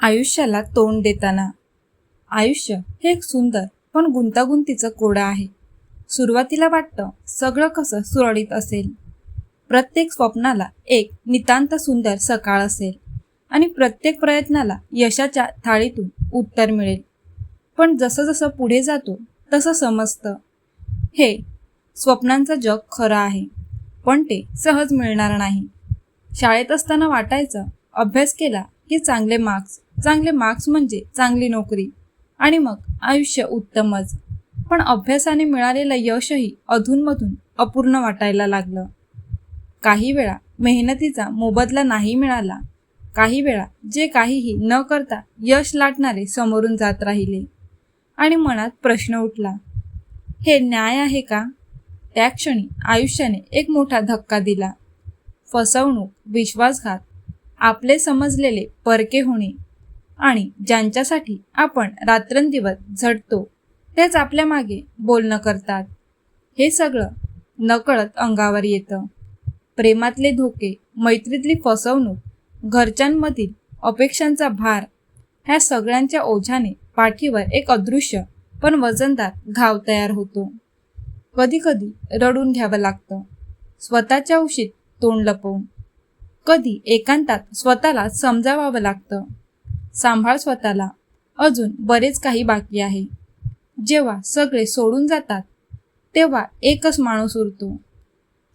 आयुष्याला तोंड देताना. आयुष्य हे एक सुंदर पण गुंतागुंतीचं कोडं आहे. सुरुवातीला वाटतं सगळं कसं सुरळीत असेल. प्रत्येक स्वप्नाला एक नितांत सुंदर सकाळ असेल आणि प्रत्येक प्रयत्नाला यशाच्या थाळीतून उत्तर मिळेल. पण जसं जसं पुढे जातो तसं समजतं. हे स्वप्नांचं जग खरं आहे पण ते सहज मिळणार नाही. शाळेत असताना वाटायचं अभ्यास केला की चांगले मार्क्स चांगले मार्क्स म्हणजे चांगली नोकरी. आणि मग आयुष्य उत्तमच. पण अभ्यासाने मिळालेलं यशही अधूनमधून अपूर्ण वाटायला लागलं. काही वेळा मेहनतीचा मोबदला नाही मिळाला. काही वेळा जे काहीही न करता यश लाटणारे समोरून जात राहिले. आणि मनात प्रश्न उठला. हे न्याय आहे का? त्या क्षणी आयुष्याने एक मोठा धक्का दिला. फसवणूक विश्वासघात आपले समजलेले परके होणे आणि ज्यांच्यासाठी आपण रात्रंदिवस झटतो तेच आपल्या मागे बोलणं करतात. हे सगळं नकळत अंगावर येतं. प्रेमातले धोके मैत्रीतली फसवणूक घरच्यांमधील अपेक्षांचा भार ह्या सगळ्यांच्या ओझ्याने पाठीवर एक अदृश्य पण वजनदार घाव तयार होतो. कधी कधी रडून घ्यावं लागतं. स्वतःच्या उशीत तोंड लपवून. कधी एकांतात स्वतःला समजावावं लागतं. सांभाळ स्वतःला. अजून बरेच काही बाकी आहे. जेव्हा सगळे सोडून जातात तेव्हा एकच माणूस उरतो.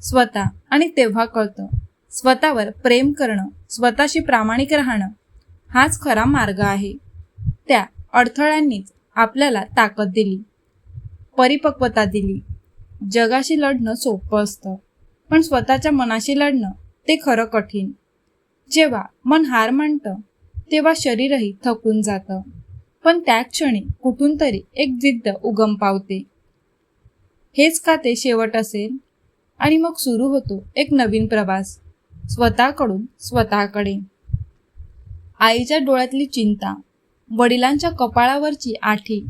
स्वतः आणि तेव्हा कळतं. स्वतःवर प्रेम करणं स्वतःशी प्रामाणिक राहणं हाच खरा मार्ग आहे. त्या अडथळ्यांनीच आपल्याला ताकद दिली. परिपक्वता दिली. जगाशी लढणं सोपं असतं पण स्वतःच्या मनाशी लढणं ते खरं कठीण. जेव्हा मन हार मानतं तेव्हा शरीरही थकून जातं. पण त्या क्षणी कुठून तरी एक जिद्द उगम पावते. हेच का ते शेवट असेल? आणि मग सुरू होतो एक नवीन प्रवास. स्वतःकडून स्वतःकडे. आईच्या डोळ्यातली चिंता वडिलांच्या कपाळावरची आठी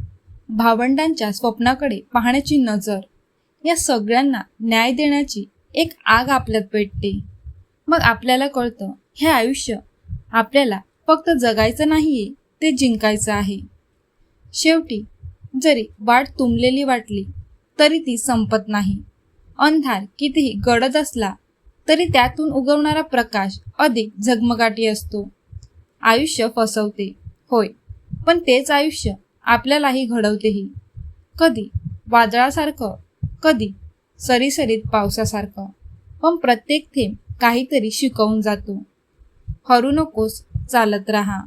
भावंडांच्या स्वप्नाकडे पाहण्याची नजर या सगळ्यांना न्याय देण्याची एक आग आपल्यात पेटते. मग आपल्याला कळतं हे आयुष्य आपल्याला फक्त जगायचं नाहीये ते जिंकायचं आहे. शेवटी जरी वाट तुंबलेली वाटली तरी ती संपत नाही. अंधार कितीही गडद असला तरी त्यातून उगवणारा प्रकाश अधिक झगमगाटी असतो. आयुष्य फसवते होय पण तेच आयुष्य आपल्यालाही घडवतेही. कधी वादळासारखं कधी सरीसरीत पावसासारखं पण प्रत्येक थेंब काहीतरी शिकवून जातो. हरू नकोस चालत राहा.